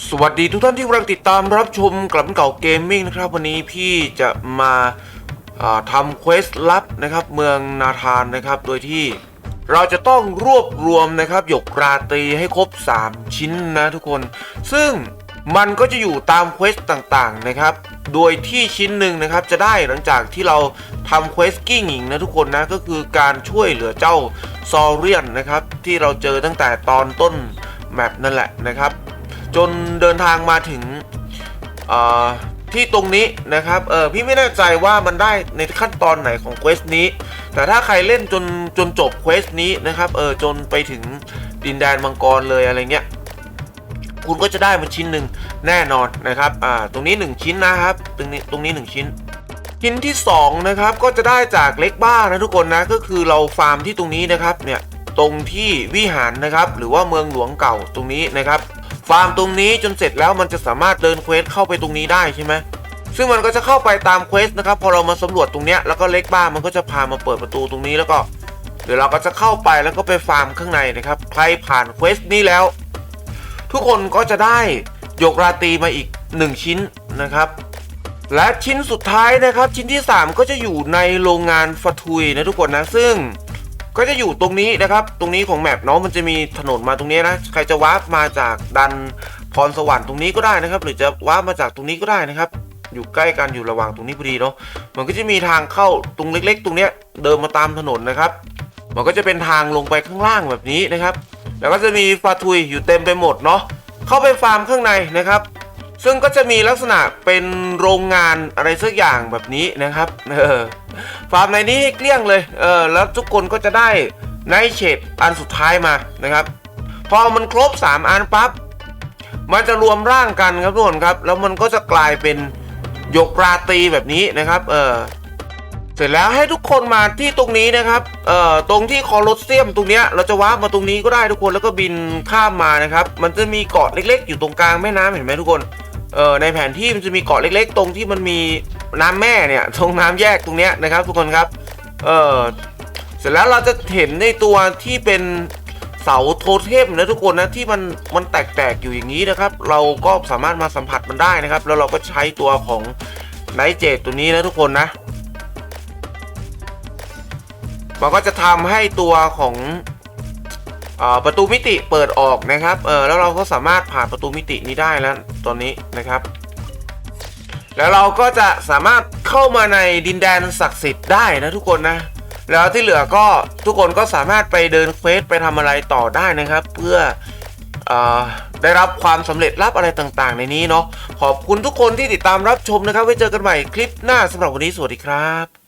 สวัสดีทุกท่านที่กำลังติดตามรับชมกลับเก่าเกมมิ่งนะครับ วันนี้พี่จะมาอ่าทำเควสลับนะครับ เมืองนาธานนะครับ โดยที่เราจะต้องรวบรวมนะครับหยกราตรีให้ครบ 3 ชิ้นนะทุกคน ซึ่งมันก็จะอยู่ตามเควสต่างๆนะครับ โดยที่ชิ้นหนึ่งนะครับจะได้หลังจากที่เราทำเควสกิ้งหญิงนะทุกคนนะก็คือการช่วยเหลือเจ้าซอเรียนนะครับ ที่เราเจอตั้งแต่ตอนต้นแมปนั่นแหละนะครับ จนเดินทางมาถึงที่ตรงนี้นะครับ เออพี่ไม่แน่ใจว่ามันได้ในขั้นตอนไหนของเควสนี้ แต่ถ้าใครเล่นจนจนจบเควสนี้นะครับ เออจนไปถึงดินแดนมังกรเลยอะไรเงี้ย คุณก็จะได้มาชิ้นหนึ่งแน่นอนนะครับ อ่า ตรงนี้ 1 ชิ้นนะครับ ตรงนี้ตรงนี้ 1 ชิ้น ชิ้นที่ 2 นะครับ ก็จะได้จากเล็กบ้านะทุกคนนะ ก็คือเราฟาร์มที่ตรงนี้นะครับ เนี่ย ตรงที่วิหารนะครับ หรือว่าเมืองหลวงเก่าตรงนี้นะครับ ฟาร์มตรงนี้จนเสร็จแล้วมันจะสามารถเดินเควสเข้าไปตรงนี้ได้ใช่ไหมซึ่งมันก็จะเข้าไปตามเควสนะครับพอเรามาสำรวจตรงเนี้ยแล้วก็เล็กบ้ามันก็จะพามาเปิดประตูตรงนี้แล้วก็ เดี๋ยวเราก็จะเข้าไปแล้วก็ไปฟาร์มข้างในนะครับใครผ่านเควสนี้แล้ว ทุกคนก็จะได้ยกราตีมาอีก 1 ชิ้นนะครับ และชิ้นสุดท้ายนะครับชิ้นที่ 3 ก็จะอยู่ในโรงงานฟาทุยนะทุกคนนะซึ่ง ก็จะอยู่ตรงนี้นะครับ ตรงนี้ของแมปเนาะมันจะมีถนนมาตรงนี้นะ ใครจะวาร์ปมาจากดันพรสวรรค์ตรงนี้ก็ได้นะครับ หรือจะวาร์ปมาจากตรงนี้ก็ได้นะครับ อยู่ใกล้กันอยู่ระหว่างตรงนี้พอดีเนาะ มันก็จะมีทางเข้าตรงเล็ก ๆ ตรงเนี้ยเดินมาตามถนนนะครับ มันก็จะเป็นทางลงไปข้างล่างแบบนี้นะครับ แล้วก็จะมีฟาทุยอยู่เต็มไปหมดเนาะ เข้าไปฟาร์มข้างในนะครับ ซึ่งก็จะมีลักษณะเป็นโรงงานอะไรสักอย่างแบบนี้นะครับเออฟาร์มในนี้ให้เกลี้ยงเลยเออแล้วทุกคนก็จะได้ไนเชดอันสุดท้ายมานะครับ พอมันครบ 3 อันปั๊บมันจะรวมร่างกันครับทุกคนครับ แล้วมันก็จะกลายเป็นหยกราตีแบบนี้นะครับเออเสร็จแล้วให้ทุกคนมาที่ตรงนี้นะครับเอ่อตรงที่คอโลสเซียมตรงเนี้ยเราจะวาร์ปมาตรงนี้ก็ได้ทุกคนแล้วก็บินข้ามมานะครับ มันจะมีเกาะเล็ก ๆ อยู่ตรงกลางแม่น้ำเห็นไหมทุกคน เออในแผนที่มันจะมีเกาะเล็ก ๆ ตรงที่มันมีน้ำแม่เนี่ยตรงน้ำแยกตรงเนี้ยนะครับ ทุกคนครับ เออเสร็จแล้วเราจะเห็นในตัวที่เป็นเสาโทเทมนะทุกคนนะที่มันมันแตกๆอยู่อย่างนี้นะครับ เราก็สามารถมาสัมผัสมันได้นะครับ แล้วเราก็ใช้ตัวของไนเจตตัวนี้นะทุกคนนะมันก็จะทำให้ตัวของ ประตูมิติเปิดออกนะครับเออแล้วเราก็สามารถผ่านประตูมิตินี้ได้แล้วตอนนี้นะครับ แล้วเราก็จะสามารถเข้ามาในดินแดนศักดิ์สิทธิ์ได้นะทุกคนนะ แล้วที่เหลือก็ทุกคนก็สามารถไปเดินเควสไปทำอะไรต่อได้นะครับ เพื่ออได้รับความสำเร็จรับอะไรต่างๆ ในนี้เนาะขอบคุณทุกคนที่ติดตามรับชมนะครับ ไว้เจอกันใหม่คลิปหน้าสำหรับวันนี้สวัสดีครับ